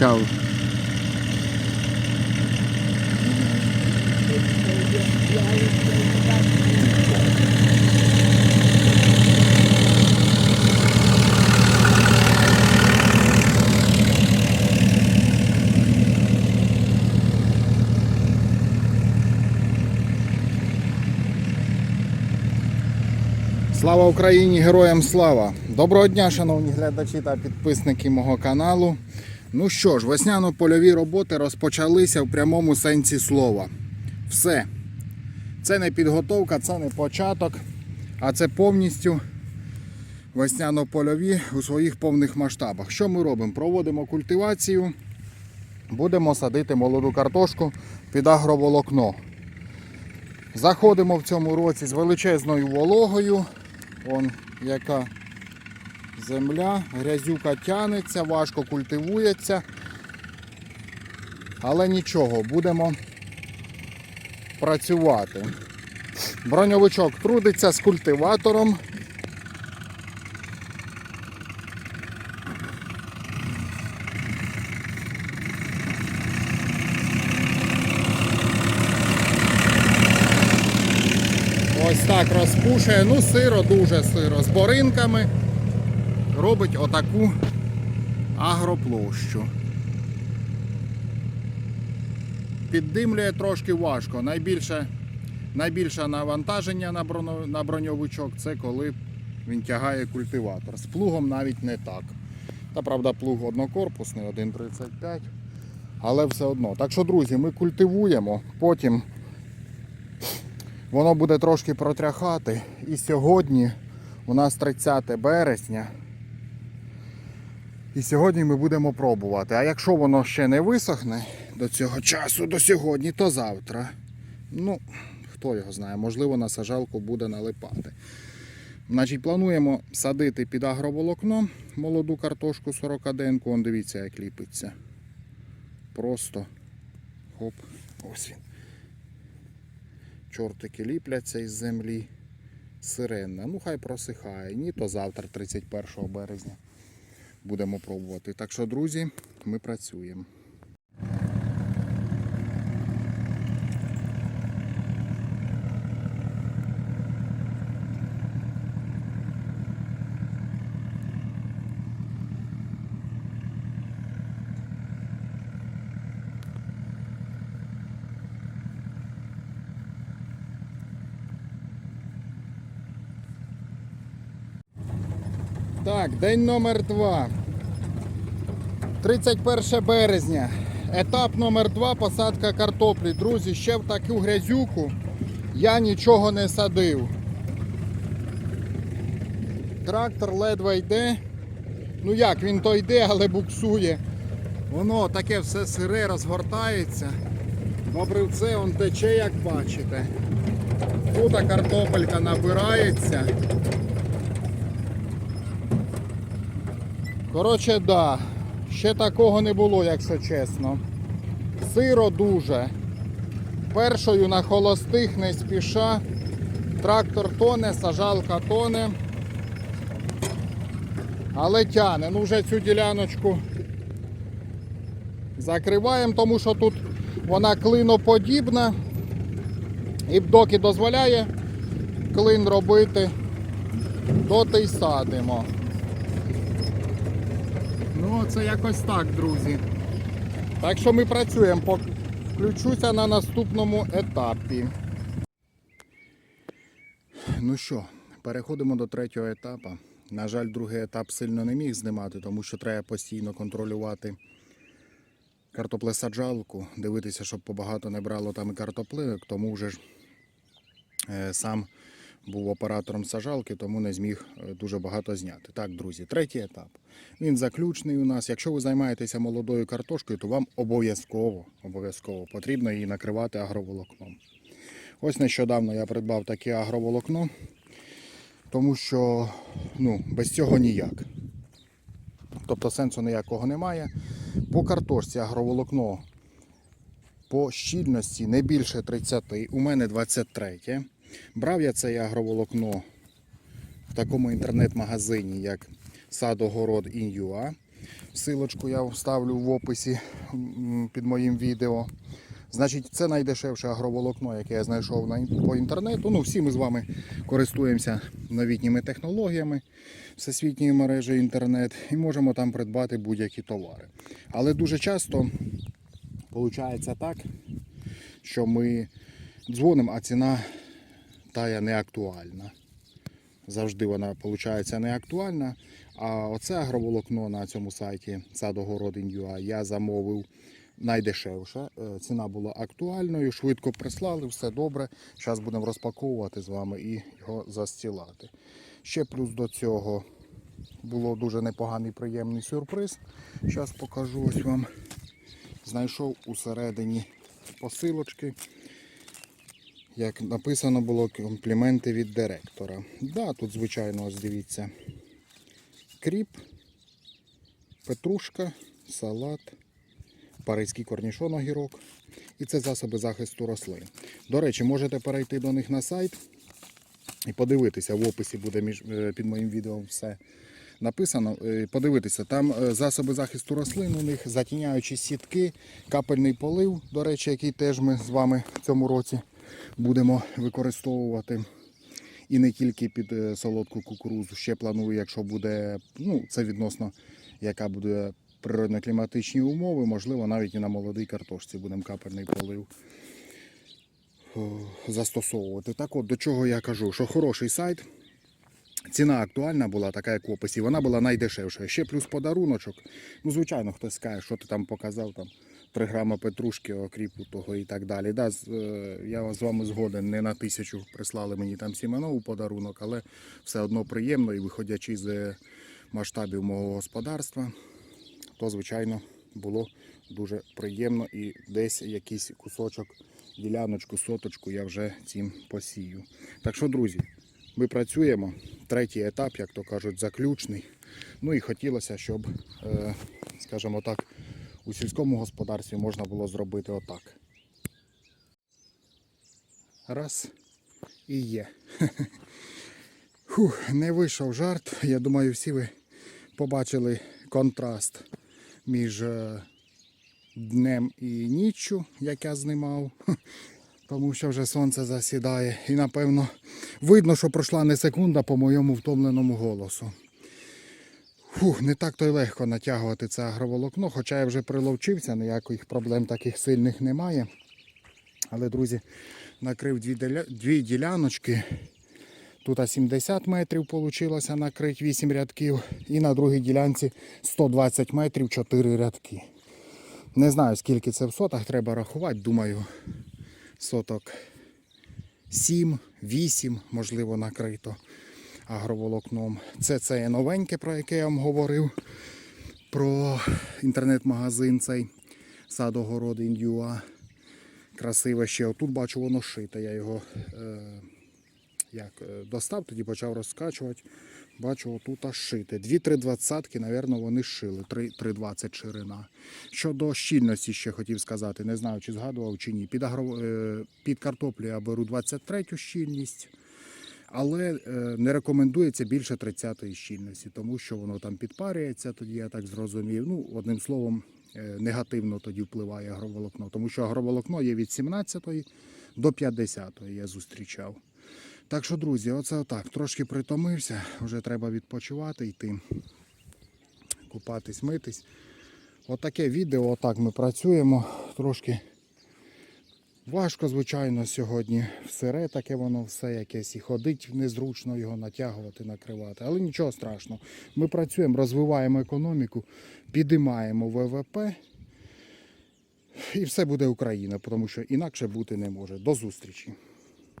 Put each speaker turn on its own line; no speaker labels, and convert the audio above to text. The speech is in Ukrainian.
почав. Слава Україні! Героям слава! Доброго дня, шановні глядачі та підписники мого каналу. Ну що ж, весняно-польові роботи розпочалися в прямому сенсі слова. Все. Це не підготовка, це не початок, а це повністю весняно-польові у своїх повних масштабах. Що ми робимо? Проводимо культивацію, будемо садити молоду картошку під агроволокно. Заходимо в цьому році з величезною вологою. Он яка земля, грязюка тянеться, важко культивується. Але нічого, будемо працювати. Броньовичок трудиться з культиватором. Ось так розпушує. Ну, сиро, дуже сиро. З боринками робить отаку агроплощу. Піддимлює трошки важко. Найбільше, найбільше навантаження на, на броньовичок це коли він тягає культиватор. З плугом навіть не так. Та правда, плуг однокорпусний, 1,35. Але все одно. Так що, друзі, ми культивуємо, потім Воно буде трошки протряхати. І сьогодні у нас 30 березня. І сьогодні ми будемо пробувати. А якщо воно ще не висохне до цього часу, до сьогодні, то завтра. Ну, хто його знає, можливо, на сажалку буде налипати. Значить, плануємо садити під агроволокно молоду картошку 40-денку. Он дивіться, як ліпиться. Просто хоп, ось він чортики ліпляться із землі. Сиренна. Ну хай просихає. Ні, то завтра, 31 березня, будемо пробувати. Так що, друзі, ми працюємо. Так, день номер два. 31 березня. Етап номер два посадка картоплі. Друзі, ще в таку грязюку я нічого не садив. Трактор ледве йде. Ну як, він то йде, але буксує. Воно таке все сире розгортається. Бобривце он тече, як бачите. Тут картопелька набирається. Коротше, да. Ще такого не було, якщо чесно. Сиро дуже. Першою на холостих не спіша. Трактор тоне, сажалка тоне. Але тяне. Ну вже цю діляночку закриваємо, тому що тут вона клиноподібна. І доки дозволяє клин робити, доти й садимо. Це якось так, друзі. Так що ми працюємо. Включуся на наступному етапі. Ну що, переходимо до третього етапу. На жаль, другий етап сильно не міг знімати, тому що треба постійно контролювати картоплесаджалку, дивитися, щоб побагато не брало там і картоплинок, тому вже ж е, сам був оператором сажалки, тому не зміг е, дуже багато зняти. Так, друзі, третій етап. Він заключний у нас. Якщо ви займаєтеся молодою картошкою, то вам обов'язково, обов'язково потрібно її накривати агроволокном. Ось нещодавно я придбав таке агроволокно, тому що ну, без цього ніяк. Тобто сенсу ніякого немає. По картошці агроволокно по щільності не більше 30, у мене 23. Брав я це агроволокно в такому інтернет-магазині, як Садогород.in.ua. Силочку я вставлю в описі під моїм відео. Значить, це найдешевше агроволокно, яке я знайшов по інтернету. Ну, всі ми з вами користуємося новітніми технологіями всесвітньої мережі інтернет і можемо там придбати будь-які товари. Але дуже часто виходить так, що ми дзвонимо, а ціна тая не актуальна. Завжди вона виходить не актуальна. А оце агроволокно на цьому сайті садогородин.ua я замовив найдешевше. Е, Ціна була актуальною, швидко прислали, все добре. Зараз будемо розпаковувати з вами і його застілати. Ще плюс до цього було дуже непоганий приємний сюрприз. Зараз покажу ось вам. Знайшов усередині посилочки. Як написано було компліменти від директора. Да, тут, звичайно, ось дивіться. Кріп, петрушка, салат, паризький корнішон огірок. І це засоби захисту рослин. До речі, можете перейти до них на сайт і подивитися. В описі буде між, е, під моїм відео все написано. Е, Подивитися, там е, засоби захисту рослин у них, затіняючі сітки, капельний полив, до речі, який теж ми з вами в цьому році будемо використовувати. І не тільки під е, солодку кукурузу. Ще планую, якщо буде, ну це відносно, яка буде природно-кліматичні умови, можливо, навіть і на молодій картошці будемо капельний полив застосовувати. Так от до чого я кажу, що хороший сайт. Ціна актуальна була, така як в описі, вона була найдешевша. Ще плюс подаруночок. Ну, звичайно, хтось скаже, що ти там показав, там 3 грама петрушки, окріпу того і так далі. Да, е, я з вами згоден, не на тисячу прислали мені там сімено у подарунок, але все одно приємно і виходячи з масштабів мого господарства, то звичайно було дуже приємно і десь якийсь кусочок, діляночку, соточку я вже цим посію. Так що, друзі, ми працюємо. Третій етап, як то кажуть, заключний. Ну і хотілося, щоб, е, скажімо так, у сільському господарстві можна було зробити отак. Раз і є. Фух, не вийшов жарт. Я думаю, всі ви побачили контраст між е, днем і ніччю, як я знімав. Тому що вже сонце засідає. І напевно видно, що пройшла не секунда по моєму втомленому голосу. Фух, не так то й легко натягувати це агроволокно, хоча я вже приловчився, ніяких проблем таких сильних немає. Але, друзі, накрив дві, деля... дві діляночки. Тут 70 метрів вийшло накрити 8 рядків. І на другій ділянці 120 метрів 4 рядки. Не знаю, скільки це в сотах треба рахувати. Думаю, соток 7, 8, можливо, накрито агроволокном. Це це новеньке, про яке я вам говорив. Про інтернет-магазин цей садогородин.ua. Красиве ще. Отут бачу, воно шите. Я його е, як, е, достав, тоді почав розкачувати. Бачу, отут аж шите. Дві-три двадцятки, напевно, вони шили. 3,20 ширина. Щодо щільності ще хотів сказати, не знаю, чи згадував чи ні. Під, агро... е, під картоплю я беру 23 щільність. Але е, не рекомендується більше 30-ї щільності, тому що воно там підпарюється, тоді я так зрозумів. Ну, одним словом, е, негативно тоді впливає агроволокно, тому що агроволокно є від 17-ї до 50-ї, я зустрічав. Так що, друзі, оце отак. Трошки притомився, вже треба відпочивати, йти, купатись, митись. Отаке відео, отак ми працюємо. Трошки Важко, звичайно, сьогодні всере таке воно все якесь і ходить незручно його натягувати, накривати. Але нічого страшного. Ми працюємо, розвиваємо економіку, підіймаємо ВВП. І все буде Україна, тому що інакше бути не може. До зустрічі!